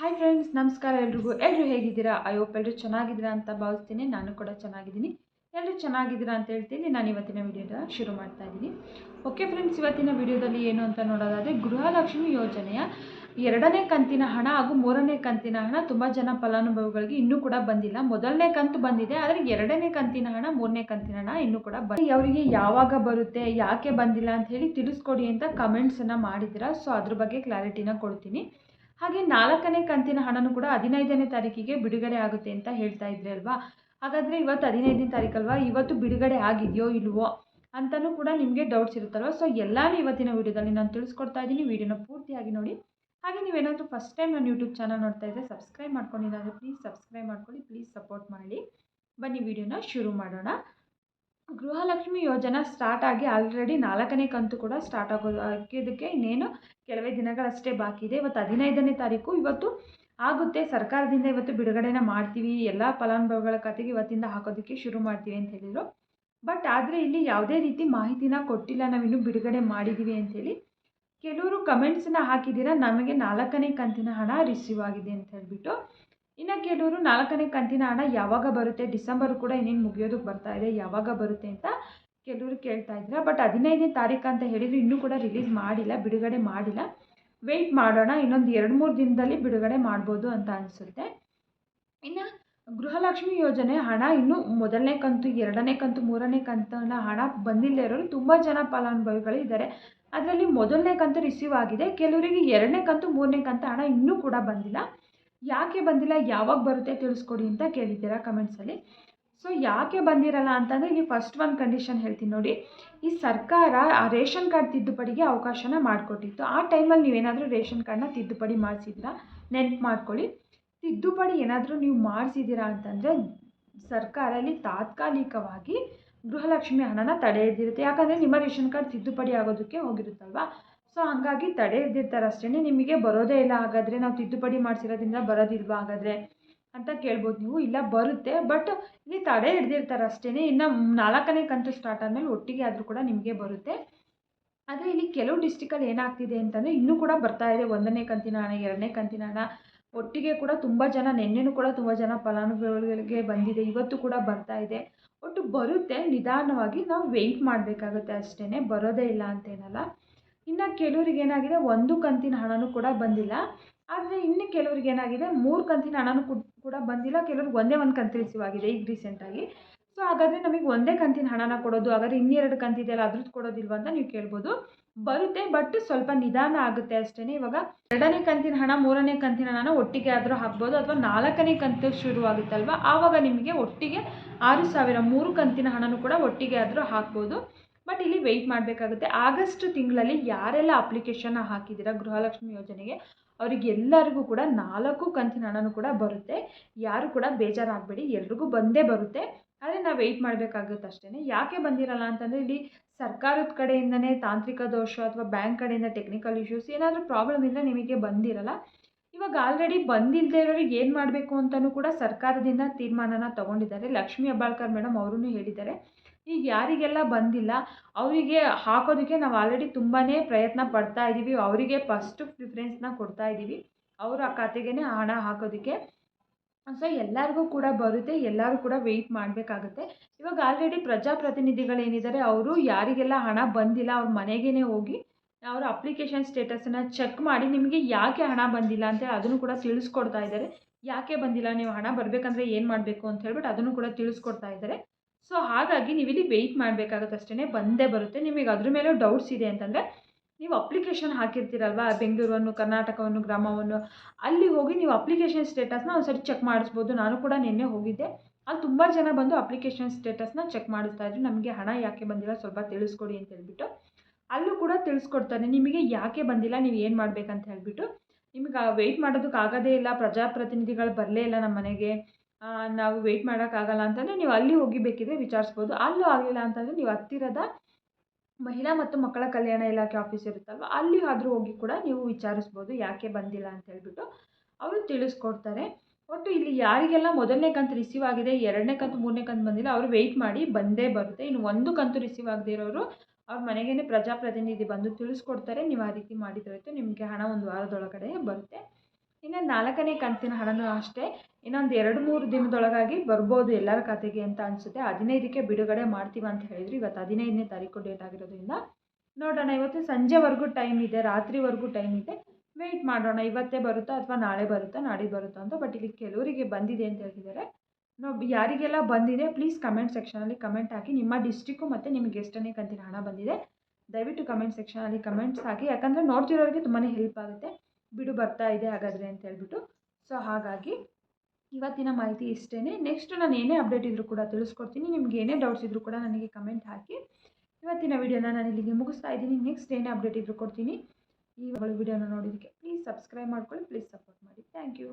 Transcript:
Hi friends ನಮಸ್ಕಾರ ಎಲ್ರಿಗೂ. ಎಲ್ಲರೂ ಹೇಗಿದ್ದೀರಾ? ಐ ಹೋಪ್ ಎಲ್ಲರೂ ಚೆನ್ನಾಗಿದ್ದೀರಾ ಅಂತ ಭಾವಿಸ್ತೀನಿ. ನಾನು ಕೂಡ ಚೆನ್ನಾಗಿದ್ದೀನಿ. ಎಲ್ಲರೂ ಚೆನ್ನಾಗಿದ್ದೀರಾ ಅಂತ ಹೇಳ್ತೀನಿ. ನಾನು ಇವತ್ತಿನ ವಿಡಿಯೋನ ಶುರು ಮಾಡ್ತಾ ಇದ್ದೀನಿ. ಓಕೆ ಫ್ರೆಂಡ್ಸ್ ಇವತ್ತಿನ ವಿಡಿಯೋದಲ್ಲಿ ಏನು ಅಂತ ನೋಡೋದಾದರೆ, ಗೃಹಲಕ್ಷ್ಮಿ ಯೋಜನೆಯ ಎರಡನೇ ಕಂತಿನ ಹಣ ಹಾಗೂ ಮೂರನೇ ಕಂತಿನ ಹಣ ತುಂಬ ಜನ ಫಲಾನುಭವಿಗಳಿಗೆ ಇನ್ನೂ ಕೂಡ ಬಂದಿಲ್ಲ. ಮೊದಲನೇ ಕಂತು ಬಂದಿದೆ, ಆದರೆ ಎರಡನೇ ಕಂತಿನ ಹಣ, ಮೂರನೇ ಕಂತಿನ ಹಣ ಇನ್ನೂ ಕೂಡ ಬಂದಿದೆ ಅವರಿಗೆ ಯಾವಾಗ ಬರುತ್ತೆ, ಯಾಕೆ ಬಂದಿಲ್ಲ ಅಂತ ಹೇಳಿ ತಿಳಿಸ್ಕೊಡಿ ಅಂತ ಕಮೆಂಟ್ಸನ್ನು ಮಾಡಿದ್ದೀರಾ. ಸೊ ಅದ್ರ ಬಗ್ಗೆ ಕ್ಲಾರಿಟಿನ ಕೊಡ್ತೀನಿ. ಹಾಗೆ ನಾಲ್ಕನೇ ಕಂತಿನ ಹಣನೂ ಕೂಡ ಹದಿನೈದನೇ ತಾರೀಕಿಗೆ ಬಿಡುಗಡೆ ಆಗುತ್ತೆ ಅಂತ ಹೇಳ್ತಾ ಇದ್ರಿ ಅಲ್ವಾ? ಹಾಗಾದರೆ ಇವತ್ತು ಹದಿನೈದನೇ ತಾರೀಕಲ್ವಾ? ಇವತ್ತು ಬಿಡುಗಡೆ ಆಗಿದೆಯೋ ಇಲ್ವೋ ಅಂತಲೂ ಕೂಡ ನಿಮಗೆ ಡೌಟ್ಸ್ ಇರುತ್ತಲ್ವ? ಸೊ ಎಲ್ಲನೂ ಇವತ್ತಿನ ವೀಡಿಯೋದಲ್ಲಿ ನಾನು ತಿಳಿಸ್ಕೊಡ್ತಾ ಇದ್ದೀನಿ. ವೀಡಿಯೋನ ಪೂರ್ತಿಯಾಗಿ ನೋಡಿ. ಹಾಗೆ ನೀವೇನಾದರೂ ಫಸ್ಟ್ ಟೈಮ್ ನನ್ನ ಯೂಟ್ಯೂಬ್ ಚಾನಲ್ ನೋಡ್ತಾ ಇದ್ದರೆ ಸಬ್ಸ್ಕ್ರೈಬ್ ಮಾಡ್ಕೊಂಡಿದ್ದಾರೆ ಪ್ಲೀಸ್ ಸಬ್ಸ್ಕ್ರೈಬ್ ಮಾಡ್ಕೊಳ್ಳಿ. ಪ್ಲೀಸ್ ಸಪೋರ್ಟ್ ಮಾಡಿ. ಬನ್ನಿ ವಿಡಿಯೋನ ಶುರು ಮಾಡೋಣ. ಗೃಹಲಕ್ಷ್ಮಿ ಯೋಜನಾ ಸ್ಟಾರ್ಟ್ ಆಗಿ ಆಲ್ರೆಡಿ ನಾಲ್ಕನೇ ಕಂತು ಕೂಡ ಸ್ಟಾರ್ಟ್ ಆಗೋದು ಆಗಿದ್ದಕ್ಕೆ ಇನ್ನೇನು ಕೆಲವೇ ದಿನಗಳಷ್ಟೇ ಬಾಕಿ ಇದೆ. ಇವತ್ತು ಹದಿನೈದನೇ ತಾರೀಕು. ಇವತ್ತು ಆಗುತ್ತೆ. ಸರ್ಕಾರದಿಂದ ಇವತ್ತು ಬಿಡುಗಡೆನ ಮಾಡ್ತೀವಿ. ಎಲ್ಲ ಫಲಾನುಭವಿಗಳ ಖಾತೆಗೆ ಇವತ್ತಿಂದ ಹಾಕೋದಕ್ಕೆ ಶುರು ಮಾಡ್ತೀವಿ ಅಂತ ಹೇಳಿದರು. ಬಟ್ ಆದರೆ ಇಲ್ಲಿ ಯಾವುದೇ ರೀತಿ ಮಾಹಿತಿನ ಕೊಟ್ಟಿಲ್ಲ. ನಾವಿನ್ನೂ ಬಿಡುಗಡೆ ಮಾಡಿದ್ದೀವಿ ಅಂಥೇಳಿ ಕೆಲವರು ಕಮೆಂಟ್ಸನ್ನ ಹಾಕಿದ್ದೀರಾ? ನಮಗೆ ನಾಲ್ಕನೇ ಕಂತಿನ ಹಣ ರಿಸೀವ್ ಆಗಿದೆ ಅಂತ ಹೇಳ್ಬಿಟ್ಟು ಇನ್ನು ಕೆಲವರು ನಾಲ್ಕನೇ ಕಂತಿನ ಹಣ ಯಾವಾಗ ಬರುತ್ತೆ? ಡಿಸೆಂಬರ್ ಕೂಡ ಇನ್ನೇನು ಮುಗಿಯೋದಕ್ಕೆ ಬರ್ತಾ ಇದೆ, ಯಾವಾಗ ಬರುತ್ತೆ ಅಂತ ಕೆಲವರು ಕೇಳ್ತಾ ಇದ್ದೀರಾ ಬಟ್ ಹದಿನೈದನೇ ತಾರೀಕು ಅಂತ ಹೇಳಿದ್ರು ಇನ್ನೂ ಕೂಡ ರಿಲೀಸ್ ಮಾಡಿಲ್ಲ, ಬಿಡುಗಡೆ ಮಾಡಿಲ್ಲ. ವೆಯ್ಟ್ ಮಾಡೋಣ, ಇನ್ನೊಂದು ಎರಡು ಮೂರು ದಿನದಲ್ಲಿ ಬಿಡುಗಡೆ ಮಾಡ್ಬೋದು ಅಂತ ಅನಿಸುತ್ತೆ. ಇನ್ನು ಗೃಹಲಕ್ಷ್ಮಿ ಯೋಜನೆ ಹಣ ಇನ್ನು ಮೊದಲನೇ ಕಂತು, ಎರಡನೇ ಕಂತು, ಮೂರನೇ ಕಂತನ ಹಣ ಬಂದಿಲ್ಲದೆ ಇರೋರು ತುಂಬ ಜನ ಫಲಾನುಭವಿಗಳು ಇದ್ದಾರೆ. ಅದರಲ್ಲಿ ಮೊದಲನೇ ಕಂತು ರಿಸೀವ್ ಆಗಿದೆ. ಕೆಲವರಿಗೆ ಎರಡನೇ ಕಂತು, ಮೂರನೇ ಕಂತು ಹಣ ಇನ್ನೂ ಕೂಡ ಬಂದಿಲ್ಲ. ಯಾಕೆ ಬಂದಿಲ್ಲ, ಯಾವಾಗ ಬರುತ್ತೆ ತಿಳಿಸ್ಕೊಡಿ ಅಂತ ಕೇಳಿದ್ದೀರಾ ಕಮೆಂಟ್ಸಲ್ಲಿ ಸೊ ಯಾಕೆ ಬಂದಿರಲ್ಲ ಅಂತಂದರೆ ಇಲ್ಲಿ ಫಸ್ಟ್ ಒಂದು ಕಂಡೀಷನ್ ಹೇಳ್ತೀನಿ ನೋಡಿ. ಈ ಸರ್ಕಾರ ಆ ರೇಷನ್ ಕಾರ್ಡ್ ತಿದ್ದುಪಡಿಗೆ ಅವಕಾಶನ ಮಾಡಿಕೊಟ್ಟಿತ್ತು. ಆ ಟೈಮಲ್ಲಿ ನೀವೇನಾದರೂ ರೇಷನ್ ಕಾರ್ಡ್ನ ತಿದ್ದುಪಡಿ ಮಾಡಿಸಿದ್ದೀರಾ? ನೆನ್ಪು ಮಾಡ್ಕೊಳ್ಳಿ. ತಿದ್ದುಪಡಿ ಏನಾದರೂ ನೀವು ಮಾಡಿಸಿದ್ದೀರಾ ಅಂತಂದರೆ ಸರ್ಕಾರ ಅಲ್ಲಿ ತಾತ್ಕಾಲಿಕವಾಗಿ ಗೃಹಲಕ್ಷ್ಮಿ ಹಣನ ತಡೆ ಹಿಡಿದಿರುತ್ತೆ ಯಾಕಂದರೆ ನಿಮ್ಮ ರೇಷನ್ ಕಾರ್ಡ್ ತಿದ್ದುಪಡಿ ಆಗೋದಕ್ಕೆ ಹೋಗಿರುತ್ತಲ್ವಾ? ಸೊ ಹಾಗಾಗಿ ತಡೆ ಇದ್ದಿರ್ತಾರೆ ಅಷ್ಟೇ ನಿಮಗೆ ಬರೋದೇ ಇಲ್ಲ. ಹಾಗಾದರೆ ನಾವು ತಿದ್ದುಪಡಿ ಮಾಡಿಸಿರೋದ್ರಿಂದ ಬರೋದಿಲ್ವಾ ಹಾಗಾದರೆ? ಅಂತ ಕೇಳ್ಬೋದು ನೀವು. ಇಲ್ಲ, ಬರುತ್ತೆ. ಬಟ್ ಇಲ್ಲಿ ತಡೆ ಹಿಡ್ದಿರ್ತಾರೆ ಅಷ್ಟೇ ಇನ್ನು ನಾಲ್ಕನೇ ಕಂತು ಸ್ಟಾರ್ಟ್ ಆದಮೇಲೆ ಒಟ್ಟಿಗೆ ಆದರೂ ಕೂಡ ನಿಮಗೆ ಬರುತ್ತೆ. ಆದರೆ ಇಲ್ಲಿ ಕೆಲವು ಡಿಸ್ಟಿಕಲ್ಲಿ ಏನಾಗ್ತಿದೆ ಅಂತಂದರೆ ಇನ್ನೂ ಕೂಡ ಬರ್ತಾ ಇದೆ. ಒಂದನೇ ಕಂತಿನ ಹಣ ಎರಡನೇ ಕಂತಿನ ಹಣ ಒಟ್ಟಿಗೆ ಕೂಡ ತುಂಬ ಜನ, ನಿನ್ನೆನೂ ಕೂಡ ತುಂಬ ಜನ ಫಲಾನುಭವಿಗಳಿಗೆ ಬಂದಿದೆ. ಇವತ್ತು ಕೂಡ ಬರ್ತಾ ಇದೆ. ಒಟ್ಟು ಬರುತ್ತೆ. ನಿಧಾನವಾಗಿ ನಾವು ವೆಯ್ಟ್ ಮಾಡಬೇಕಾಗುತ್ತೆ ಅಷ್ಟೇ ಬರೋದೇ ಇಲ್ಲ ಅಂತೇನಲ್ಲ. ಇನ್ನು ಕೆಲವ್ರಿಗೆ ಏನಾಗಿದೆ, ಒಂದು ಕಂತಿನ ಹಣನೂ ಕೂಡ ಬಂದಿಲ್ಲ. ಆದರೆ ಇನ್ನು ಕೆಲವ್ರಿಗೆ ಏನಾಗಿದೆ, ಮೂರು ಕಂತಿನ ಹಣನೂ ಕೂಡ ಬಂದಿಲ್ಲ. ಕೆಲವ್ರಿಗೆ ಒಂದೇ ಒಂದು ಕಂತು ರಿಸೀವ್ ಆಗಿದೆ ಈಗ ರೀಸೆಂಟಾಗಿ ಸೊ ಹಾಗಾದರೆ ನಮಗೆ ಒಂದೇ ಕಂತಿನ ಹಣನ ಕೊಡೋದು, ಹಾಗಾದರೆ ಇನ್ನೆರಡು ಕಂತಿದೆಯಲ್ಲ ಅದ್ರದ್ದು ಕೊಡೋದಿಲ್ವ ಅಂತ ನೀವು ಕೇಳ್ಬೋದು. ಬರುತ್ತೆ, ಬಟ್ ಸ್ವಲ್ಪ ನಿಧಾನ ಆಗುತ್ತೆ ಅಷ್ಟೇ ಇವಾಗ ಎರಡನೇ ಕಂತಿನ ಹಣ, ಮೂರನೇ ಕಂತಿನ ಹಣ ಒಟ್ಟಿಗೆ ಆದರೂ ಹಾಕ್ಬೋದು, ಅಥವಾ ನಾಲ್ಕನೇ ಕಂತು ಶುರುವಾಗುತ್ತಲ್ವ? ಆವಾಗ ನಿಮಗೆ ಒಟ್ಟಿಗೆ ಆರು ಸಾವಿರ, ಮೂರು ಕಂತಿನ ಹಣನೂ ಕೂಡ ಒಟ್ಟಿಗೆ ಆದರೂ ಹಾಕ್ಬೋದು. ಬಟ್ ಇಲ್ಲಿ ವೆಯ್ಟ್ ಮಾಡಬೇಕಾಗುತ್ತೆ. ಆಗಸ್ಟ್ ತಿಂಗಳಲ್ಲಿ ಯಾರೆಲ್ಲ ಅಪ್ಲಿಕೇಶನ್ನ ಹಾಕಿದ್ದೀರಾ ಗೃಹಲಕ್ಷ್ಮಿ ಯೋಜನೆಗೆ ಅವರಿಗೆಲ್ಲರಿಗೂ ಕೂಡ ನಾಲ್ಕು ಕಂತಿನ ಹಣನೂ ಕೂಡ ಬರುತ್ತೆ. ಯಾರು ಕೂಡ ಬೇಜಾರಾಗಬೇಡಿ, ಎಲ್ರಿಗೂ ಬಂದೇ ಬರುತ್ತೆ. ಆದರೆ ನಾವು ವೆಯ್ಟ್ ಮಾಡಬೇಕಾಗುತ್ತೆ ಅಷ್ಟೇ ಯಾಕೆ ಬಂದಿರಲ್ಲ ಅಂತಂದರೆ ಇಲ್ಲಿ ಸರ್ಕಾರದ ಕಡೆಯಿಂದನೇ ತಾಂತ್ರಿಕ ದೋಷ ಅಥವಾ ಬ್ಯಾಂಕ್ ಕಡೆಯಿಂದ ಟೆಕ್ನಿಕಲ್ ಇಶ್ಯೂಸ್ ಏನಾದರೂ ಪ್ರಾಬ್ಲಮ್ ಇದ್ದರೆ ನಿಮಗೆ ಬಂದಿರಲ್ಲ. ಇವಾಗ ಆಲ್ರೆಡಿ ಬಂದಿಲ್ಲದೆ ಇರೋರಿಗೆ ಏನು ಮಾಡಬೇಕು ಅಂತಲೂ ಕೂಡ ಸರ್ಕಾರದಿಂದ ತೀರ್ಮಾನನ ತೊಗೊಂಡಿದ್ದಾರೆ. ಲಕ್ಷ್ಮೀ ಅಬ್ಬಾಳ್ಕರ್ ಮೇಡಮ್ ಅವರೂ ಹೇಳಿದ್ದಾರೆ. ಈಗ ಯಾರಿಗೆಲ್ಲ ಬಂದಿಲ್ಲ, ಅವರಿಗೆ ಹಾಕೋದಕ್ಕೆ ನಾವು ಆಲ್ರೆಡಿ ತುಂಬಾ ಪ್ರಯತ್ನ ಪಡ್ತಾ ಇದ್ದೀವಿ ಅವರಿಗೆ ಫಸ್ಟು ಪ್ರಿಫರೆನ್ಸ್ನ ಕೊಡ್ತಾ ಇದ್ದೀವಿ ಅವರ ಖಾತೆಗೇ ಹಣ ಹಾಕೋದಕ್ಕೆ. ಸೊ ಎಲ್ಲರಿಗೂ ಕೂಡ ಬರುತ್ತೆ, ಎಲ್ಲರೂ ಕೂಡ ವೆಯ್ಟ್ ಮಾಡಬೇಕಾಗುತ್ತೆ. ಇವಾಗ ಆಲ್ರೆಡಿ ಪ್ರಜಾಪ್ರತಿನಿಧಿಗಳೇನಿದ್ದಾರೆ ಅವರು ಯಾರಿಗೆಲ್ಲ ಹಣ ಬಂದಿಲ್ಲ, ಅವ್ರ ಮನೆಗೇ ಹೋಗಿ ಅವರ ಅಪ್ಲಿಕೇಶನ್ ಸ್ಟೇಟಸನ್ನು ಚೆಕ್ ಮಾಡಿ ನಿಮಗೆ ಯಾಕೆ ಹಣ ಬಂದಿಲ್ಲ ಅಂತ ಅದನ್ನು ಕೂಡ ತಿಳಿಸ್ಕೊಡ್ತಾ ಇದ್ದಾರೆ ಯಾಕೆ ಬಂದಿಲ್ಲ, ನೀವು ಹಣ ಬರಬೇಕಂದ್ರೆ ಏನು ಮಾಡಬೇಕು ಅಂತ ಹೇಳ್ಬಿಟ್ಟು ಅದನ್ನು ಕೂಡ ತಿಳಿಸ್ಕೊಡ್ತಾ ಇದ್ದಾರೆ ಸೊ ಹಾಗಾಗಿ ನೀವು ಇಲ್ಲಿ ವೆಯ್ಟ್ ಮಾಡಬೇಕಾಗುತ್ತೆ ಅಷ್ಟೇ ಬಂದೇ ಬರುತ್ತೆ. ನಿಮಗೆ ಅದ್ರ ಮೇಲೂ ಡೌಟ್ಸ್ ಇದೆ ಅಂತಂದರೆ, ನೀವು ಅಪ್ಲಿಕೇಶನ್ ಹಾಕಿರ್ತೀರಲ್ವ? ಬೆಂಗಳೂರನ್ನು, ಕರ್ನಾಟಕವನ್ನು, ಗ್ರಾಮವನ್ನು. ಅಲ್ಲಿ ಹೋಗಿ ನೀವು ಅಪ್ಲಿಕೇಶನ್ ಸ್ಟೇಟಸ್ನ ಒಂದು ಸರಿ ಚೆಕ್ ಮಾಡಿಸ್ಬೋದು. ನಾನು ಕೂಡ ನಿನ್ನೆ ಹೋಗಿದ್ದೆ. ಅಲ್ಲಿ ತುಂಬ ಜನ ಬಂದು ಅಪ್ಲಿಕೇಶನ್ ಸ್ಟೇಟಸ್ನ ಚೆಕ್ ಮಾಡಿಸ್ತಾ ಇದ್ರು. ನಮಗೆ ಹಣ ಯಾಕೆ ಬಂದಿಲ್ಲ? ಸ್ವಲ್ಪ ತಿಳಿಸ್ಕೊಡಿ ಅಂತ ಹೇಳ್ಬಿಟ್ಟು. ಅಲ್ಲೂ ಕೂಡ ತಿಳಿಸ್ಕೊಡ್ತಾರೆ. ನಿಮಗೆ ಯಾಕೆ ಬಂದಿಲ್ಲ? ನೀವು ಏನು ಮಾಡಬೇಕಂತ ಹೇಳ್ಬಿಟ್ಟು. ನಿಮಗೆ ವೆಯ್ಟ್ ಮಾಡೋದಕ್ಕಾಗೋದೇ ಇಲ್ಲ. ಪ್ರಜಾಪ್ರತಿನಿಧಿಗಳು ಬರಲೇ ಇಲ್ಲ ನಮ್ಮ ಮನೆಗೆ ನಾವು ವೆಯ್ಟ್ ಮಾಡೋಕ್ಕಾಗಲ್ಲ ಅಂತಂದರೆ ನೀವು ಅಲ್ಲಿ ಹೋಗಿ ಬೇಕಿದ್ರೆ ವಿಚಾರಿಸ್ಬೋದು. ಅಲ್ಲೂ ಆಗಲಿಲ್ಲ ಅಂತಂದರೆ ನೀವು ಹತ್ತಿರದ ಮಹಿಳಾ ಮತ್ತು ಮಕ್ಕಳ ಕಲ್ಯಾಣ ಇಲಾಖೆ ಆಫೀಸ್ ಇರುತ್ತಲ್ವ? ಅಲ್ಲಿ ಆದರೂ ಹೋಗಿ ಕೂಡ ನೀವು ವಿಚಾರಿಸ್ಬೋದು ಯಾಕೆ ಬಂದಿಲ್ಲ ಅಂತ ಹೇಳ್ಬಿಟ್ಟು ಅವರು ತಿಳಿಸ್ಕೊಡ್ತಾರೆ. ಒಟ್ಟು ಇಲ್ಲಿ ಯಾರಿಗೆಲ್ಲ ಮೊದಲನೇ ಕಂತು ರಿಸೀವ್ ಆಗಿದೆ, ಎರಡನೇ ಕಂತು, ಮೂರನೇ ಕಂತು ಬಂದಿಲ್ಲ, ಅವರು ವೆಯ್ಟ್ ಮಾಡಿ ಬಂದೇ ಬರುತ್ತೆ. ಇನ್ನು ಒಂದು ಕಂತು ರಿಸೀವ್ ಆಗದೇ ಇರೋರು ಅವ್ರ ಮನೆಗೇ ಪ್ರಜಾಪ್ರತಿನಿಧಿ ಬಂದು ತಿಳಿಸ್ಕೊಡ್ತಾರೆ. ನೀವು ಆ ರೀತಿ ಮಾಡಿದ್ರೆ ನಿಮಗೆ ಹಣ ಒಂದು ವಾರದೊಳಗಡೆ ಬರುತ್ತೆ. ಇನ್ನು ನಾಲ್ಕನೇ ಕಂತಿನ ಹಣನೂ ಅಷ್ಟೇ. ಇನ್ನೊಂದು ಎರಡು ಮೂರು ದಿನದೊಳಗಾಗಿ ಬರ್ಬೋದು ಎಲ್ಲರ ಖಾತೆಗೆ ಅಂತ ಅನಿಸುತ್ತೆ. ಹದಿನೈದಕ್ಕೆ ಬಿಡುಗಡೆ ಮಾಡ್ತೀವಿ ಅಂತ ಹೇಳಿದ್ರು. ಇವತ್ತು ಹದಿನೈದನೇ ತಾರೀಕು ಡೇಟ್ ಆಗಿರೋದ್ರಿಂದ ನೋಡೋಣ. ಇವತ್ತು ಸಂಜೆವರೆಗೂ ಟೈಮ್ ಇದೆ, ರಾತ್ರಿವರೆಗೂ ಟೈಮ್ ಇದೆ. ವೆಯ್ಟ್ ಮಾಡೋಣ. ಇವತ್ತೇ ಬರುತ್ತಾ ಅಥವಾ ನಾಳೆ ಬರುತ್ತಾ ನಾಡಿ ಬರುತ್ತಾ ಅಂತ. ಬಟ್ ಇಲ್ಲಿ ಕೆಲವರಿಗೆ ಬಂದಿದೆ ಅಂತ ಹೇಳ್ತಿದ್ದಾರೆ. ನೋ, ಯಾರಿಗೆಲ್ಲ ಬಂದಿದೆ ಪ್ಲೀಸ್ ಕಮೆಂಟ್ ಸೆಕ್ಷನಲ್ಲಿ ಕಮೆಂಟ್ ಹಾಕಿ. ನಿಮ್ಮ ಡಿಸ್ಟಿಕ್ಕು ಮತ್ತು ನಿಮಗೆ ಎಷ್ಟನೇ ಕಂತಿನ ಹಣ ಬಂದಿದೆ, ದಯವಿಟ್ಟು ಕಮೆಂಟ್ ಸೆಕ್ಷನಲ್ಲಿ ಕಮೆಂಟ್ಸ್ ಹಾಕಿ. ಯಾಕಂದರೆ ನೋಡ್ತಿರೋರಿಗೆ ತುಂಬಾ ಹೆಲ್ಪ್ ಆಗುತ್ತೆ. ಬಿಡು ಬರ್ತಾ ಇದೆ ಹಾಗಾದರೆ ಅಂತ ಹೇಳ್ಬಿಟ್ಟು. ಸೊ ಹಾಗಾಗಿ ಇವತ್ತಿನ ಮಾಹಿತಿ ಇಷ್ಟೇ ನೆಕ್ಸ್ಟ್ ನಾನು ಏನೇ ಅಪ್ಡೇಟ್ ಇದ್ದರೂ ಕೂಡ ತಿಳಿಸ್ಕೊಡ್ತೀನಿ. ನಿಮ್ಗೆ ಏನೇ ಡೌಟ್ಸ್ ಇದ್ದರೂ ಕೂಡ ನನಗೆ ಕಮೆಂಟ್ ಹಾಕಿ. ಇವತ್ತಿನ ವಿಡಿಯೋನ ನಾನು ಇಲ್ಲಿಗೆ ಮುಗಿಸ್ತಾ ಇದ್ದೀನಿ. ನೆಕ್ಸ್ಟ್ ಏನೇ ಅಪ್ಡೇಟ್ ಇದ್ದರೂ ಕೊಡ್ತೀನಿ. ಈ ವಿಡಿಯೋನ ನೋಡೋದಕ್ಕೆ ಪ್ಲೀಸ್ ಸಬ್ಸ್ಕ್ರೈಬ್ ಮಾಡ್ಕೊಳ್ಳಿ ಪ್ಲೀಸ್ ಸಪೋರ್ಟ್ ಮಾಡಿ. Thank you